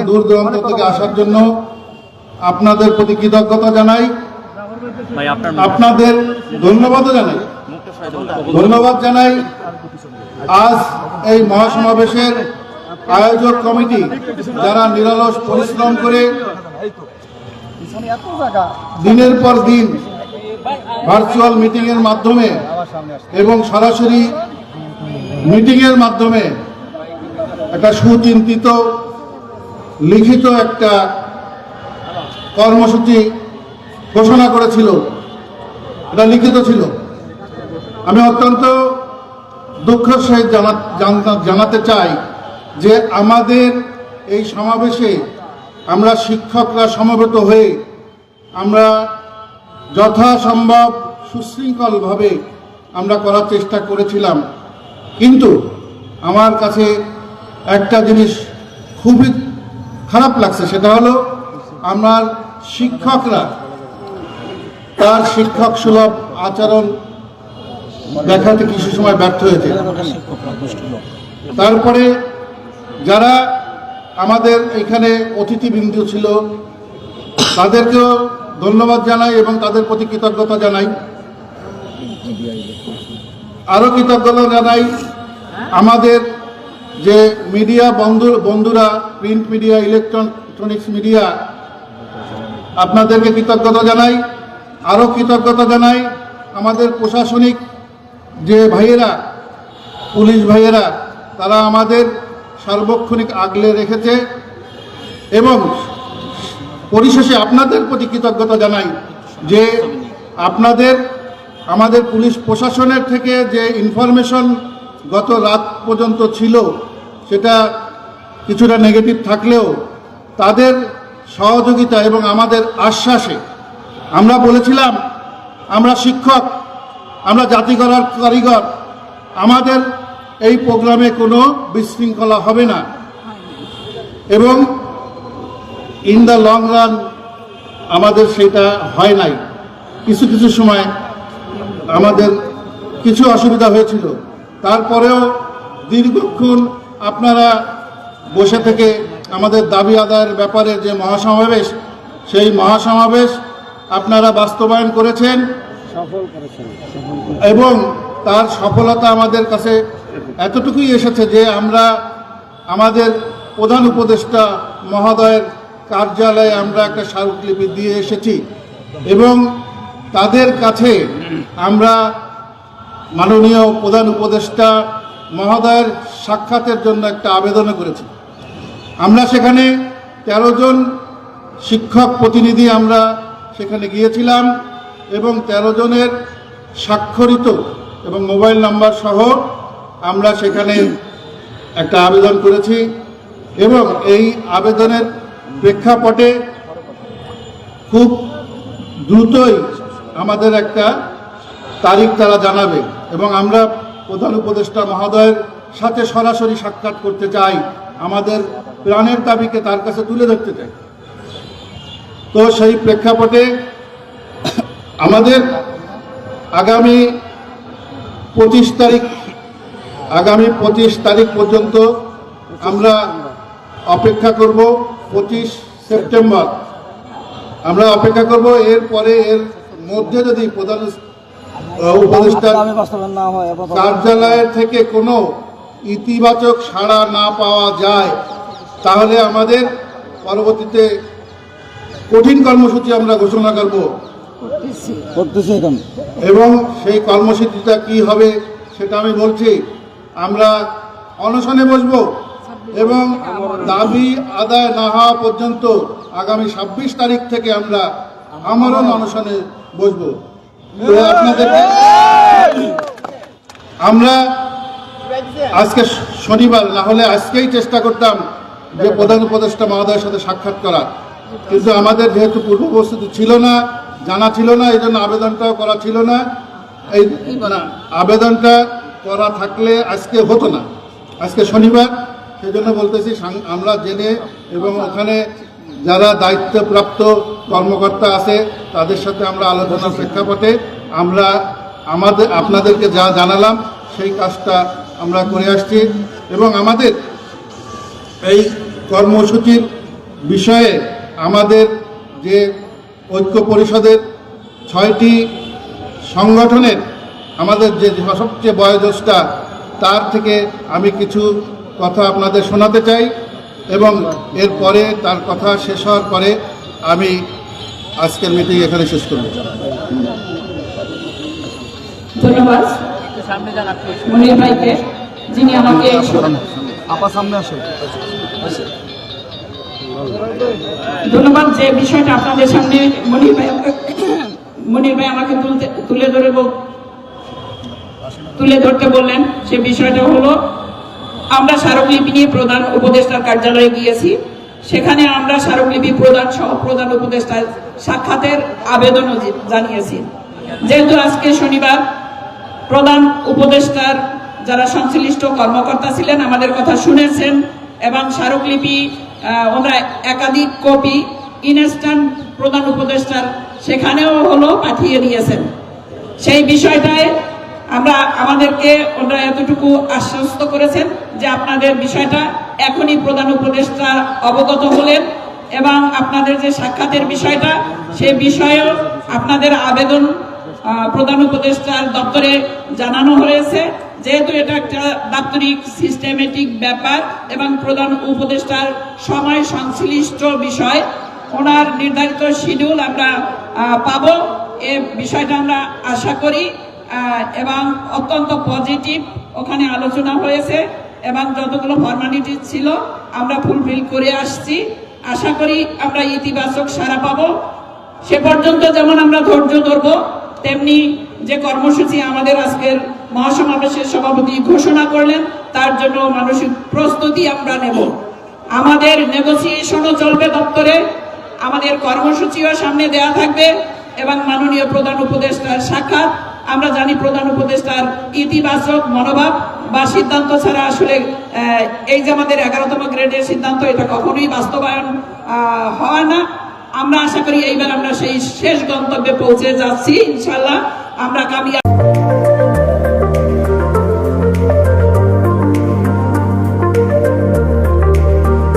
দূর দূরান্ত থেকে আসার জন্য আপনাদের প্রতি কৃতজ্ঞতা জানাই। আপনাদের ধন্যবাদও জানাই। ধন্যবাদ জানাই। আজ এই মহাসমাবেশের আয়োজক কমিটি যারা নিরলস পরিশ্রম করে দিনের পর দিন ভার্চুয়াল মিটিং এর মাধ্যমে এবং সরাসরি মিটিং এর মাধ্যমে একটা সুচিন্তিত লিখিত একটা কর্মসূচি ঘোষণা করেছিল। এটা লিখিত ছিল। আমি অত্যন্ত দুঃখের সহিত জানা জানা- জানাতে চাই যে আমাদের এই সমাবেশে আমরা শিক্ষকরা সমবেত হয়ে আমরা যথাসম্ভব সুশৃঙ্খলভাবে আমরা করার চেষ্টা করেছিলাম। কিন্তু আমার কাছে একটা জিনিস খুবই খারাপ লাগছে, সেটা হলো আমার শিক্ষকরা, তার শিক্ষক সুলভ আচরণ দেখাতে কিছু সময় ব্যর্থ হয়েছে। তারপরে যারা আমাদের এখানে অতিথিবৃন্দ ছিল, তাদেরকেও ধন্যবাদ জানাই এবং তাদের প্রতি কৃতজ্ঞতা জানাই। আরও কৃতজ্ঞতা জানাই আমাদের যে মিডিয়া বন্ধু, বন্ধুরা, প্রিন্ট মিডিয়া, ইলেকট্রনিক্স মিডিয়া, আপনাদেরকে কৃতজ্ঞতা জানাই, আরও কৃতজ্ঞতা জানাই, আমাদের প্রশাসনিক যে ভাইয়েরা, পুলিশ ভাইয়েরা, তারা আমাদের সার্বক্ষণিক আগলে রেখেছে এবং পরিশেষে আপনাদের প্রতি কৃতজ্ঞতা জানাই যে আপনাদের, আমাদের পুলিশ প্রশাসনের থেকে যে ইনফরমেশন গত রাত পর্যন্ত ছিল, সেটা কিছুটা নেগেটিভ থাকলেও তাদের সহযোগিতা এবং আমাদের আশ্বাসে আমরা বলেছিলাম, আমরা শিক্ষক, আমরা জাতি গড়ার কারিগর, আমাদের এই প্রোগ্রামে কোনো বিশৃঙ্খলা হবে না। এবং ইন দ্য লং রান আমাদের সেটা হয় নাই। কিছু কিছু সময় আমাদের কিছু অসুবিধা হয়েছিল। তারপরেও দীর্ঘক্ষণ আপনারা বসে থেকে আমাদের দাবি আদায়ের ব্যাপারে যে মহাসমাবেশ সেই মহাসমাবেশ আপনারা বাস্তবায়ন করেছেন এবং তার সফলতা আমাদের কাছে এতটুকুই এসেছে যে আমরা আমাদের প্রধান উপদেষ্টা মহোদয়ের কার্যালয়ে আমরা একটা স্মারকলিপি দিয়ে এসেছি এবং তাদের কাছে আমরা মাননীয় প্রধান উপদেষ্টা মহোদয়ের সাক্ষাতের জন্য একটা আবেদনও করেছি। আমরা সেখানে তেরো জন শিক্ষক প্রতিনিধি আমরা সেখানে গিয়েছিলাম এবং তেরো জনের স্বাক্ষরিত এবং মোবাইল নাম্বার সহ আমরা সেখানে একটা আবেদন করেছি এবং এই আবেদনের প্রেক্ষাপটে খুব দ্রুতই আমাদের একটা তারিখ তারা জানাবে এবং আমরা প্রধান উপদেষ্টা মহোদয়ের সাথে সরাসরি সাক্ষাৎ করতে চাই। আমাদের প্রাণের দাবিকে তার কাছে তুলে ধরতে চাই। তো সেই প্রেক্ষাপটে আমাদের আগামী পঁচিশ তারিখ, আগামী পঁচিশ তারিখ পর্যন্ত আমরা অপেক্ষা করব পঁচিশ সেপ্টেম্বর। আমরা অপেক্ষা করব, এরপরে এর মধ্যে যদি প্রধান আপাতত কার্যালয়ের থেকে কোনো ইতিবাচক সাড়া না পাওয়া যায় তাহলে আমাদের পরবর্তীতে কঠিন কর্মসূচি আমরা ঘোষণা করব। এবং সেই কর্মসূচিটা কি হবে সেটা আমি বলছি আমরা অনশনে বসবো এবং দাবি আদায় না হওয়া পর্যন্ত আগামী ছাব্বিশ তারিখ থেকে আমরা আমারও অনশনে বসবো। আমরা আজকে শনিবার না হলে আজকেই চেষ্টা করতাম যে প্রধান উপদেষ্টা মহোদয়ের সাথে সাক্ষাৎ করা। কিন্তু আমাদের যেহেতু পূর্ব প্রস্তুতি ছিল না জানা ছিল না এই জন্য আবেদনটাও করা ছিল না। এই আবেদনটা করা থাকলে আজকে হতো না। আজকে শনিবার সেই জন্য বলতেছি আমরা জেনে এবং ওখানে যারা দায়িত্বপ্রাপ্ত কর্মকর্তা আছে তাদের সাথে আমরা আলোচনার প্রেক্ষাপটে আমরা আমাদের, আপনাদেরকে যা জানালাম, সেই কাজটা আমরা করে আসছি এবং আমাদের এই কর্মসূচির বিষয়ে আমাদের যে ঐক্য পরিষদের ছয়টি সংগঠনের আমাদের যে সবচেয়ে বয়োজ্যেষ্ঠা, তার থেকে আমি কিছু কথা আপনাদের শোনাতে চাই এবং এরপরে তার কথা শেষ হওয়ার পরে আমি আজকের মিটিং এখানে শেষ করব। ধন্যবাদ। সামনে যান আপনি মনির ভাইকে যিনি আমাকে আপা সামনে আসো। ধন্যবাদ যে বিষয়টা আপনাদের সামনে মনির ভাই মনির ভাই আমাকে তুলতে তুলে ধরে বল- তুলে ধরতে বললেন। সে বিষয়টা হলো আমরা স্মারকলিপি নিয়ে প্রধান উপদেষ্টার কার্যালয়ে গিয়েছি। সেখানে আমরা স্মারকলিপি প্রদান সহ প্রধান উপদেষ্টার সাক্ষাতের আবেদনও জানিয়েছি। যেহেতু আজকে শনিবার, প্রধান উপদেষ্টার যারা সংশ্লিষ্ট কর্মকর্তা ছিলেন আমাদের কথা শুনেছেন এবং স্মারকলিপি ওনারা একাধিক কপি ইনস্ট্যান্ট প্রধান উপদেষ্টার সেখানেও হলো পাঠিয়ে দিয়েছেন। সেই বিষয়টায় আমরা আমাদেরকে ওনারা এতটুকু আশ্বস্ত করেছেন যে আপনাদের বিষয়টা এখনই প্রধান উপদেষ্টা অবগত হলেন এবং আপনাদের যে সাক্ষাতের বিষয়টা, সে বিষয়েও আপনাদের আবেদন প্রধান উপদেষ্টার দপ্তরে জানানো হয়েছে। যেহেতু এটা একটা দাপ্তরিক সিস্টেমেটিক ব্যাপার এবং প্রধান উপদেষ্টার সময় সংশ্লিষ্ট বিষয়, ওনার নির্ধারিত শিডিউল আমরা পাবো। এ বিষয়টা আমরা আশা করি এবং অত্যন্ত পজিটিভ ওখানে আলোচনা হয়েছে এবং যতগুলো ফর্মালিটি ছিল আমরা ফুলফিল করে আসছি। আশা করি আমরা ইতিবাচক সারা পাবো। সে পর্যন্ত যেমন আমরা ধৈর্য ধরব, তেমনি যে কর্মসূচি আমাদের আজকের মহাসমাবেশের সভাপতি ঘোষণা করলেন, তার জন্য মানসিক প্রস্তুতি আমরা নেব। আমাদের নেগোসিয়েশনও চলবে দপ্তরে, আমাদের কর্মসূচিও সামনে দেয়া থাকবে এবং মাননীয় প্রধান উপদেষ্টার সাক্ষাৎ। আমরা জানি প্রধান উপদেষ্টার ইতিবাচক মনোভাব বা সিদ্ধান্ত ছাড়া আসলে এই যে আমাদের এগারোতম গ্রেডের সিদ্ধান্ত, এটা কখনোই বাস্তবায়ন হয় না। আমরা আশা করি এইবার আমরা সেই শেষ গন্তব্যে পৌঁছে যাচ্ছি ইনশাল্লাহ আমরা কামিয়া